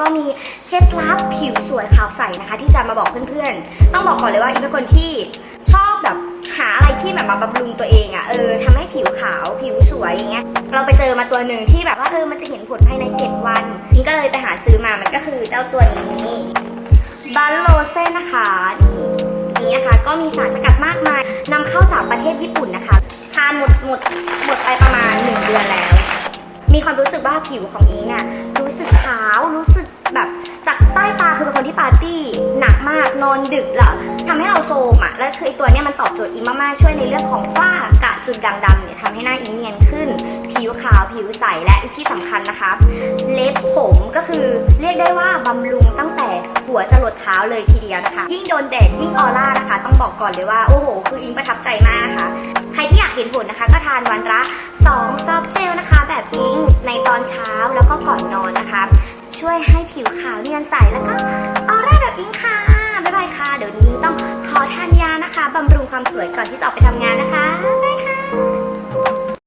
ก็มีเคล็ดลับผิวสวยขาวใสนะคะ ที่จะมาบอกเพื่อนๆ ต้องบอกก่อนเลยว่าอิงเป็นคนที่ชอบแบบหาอะไรที่แบบมาบำรุงตัวเองอะ่ะเออทำให้ผิวขาวผิวสวยอย่างเงี้ยเราไปเจอมาตัวหนึ่งที่แบบว่าเออมันจะเห็นผลภายใน7วันอิงก็เลยไปหาซื้อมามันก็คือเจ้าตัวนี้บัลโลเซนนะคะนี่นี่นะคะก็มีสารสกัดมากมายนำเข้าจากประเทศญี่ปุ่นนะคะทานหมดหมดหมดไปประมาณ 1 เดือนแล้ว มีความรู้สึกว่าผิวของอิงอะรู้สึกขาว แบบจากใต้ตาคือเป็นคนที่ปาร์ตี้หนักมากนอนดึกแล้วทำให้เราโซมอะแล้วคือไอตัวเนี้ยมันตอบโจทย์อิงมากๆช่วยในเรื่องของฝ้ากระจุดด่างดำเนี่ยทำให้หน้าอิงเนียนขึ้น ผิวขาวผิวใสและที่สำคัญนะคะเล็บผมก็คือเรียกได้ว่าบำรุงตั้งแต่หัวจรดเท้าเลยทีเดียวนะคะ ยิ่งโดนแดดยิ่งออร่านะคะ ต้องบอกก่อนเลยว่าโอ้โห คืออิงประทับใจมากนะคะใครที่อยากเห็นผลนะคะ ก็ทานวันละ2ซอฟต์เจลนะคะ แบบอิงในตอนเช้าแล้วก็ก่อนนอนนะคะ ช่วยให้ผิวขาวเนียนใสแล้วก็ออร่าแบบอิงค่ะบ๊ายบายค่ะ เดี๋ยวนี้อิงต้องขอทานยานะคะบำรุงความสวยก่อนที่จะออกไปทำงานนะคะ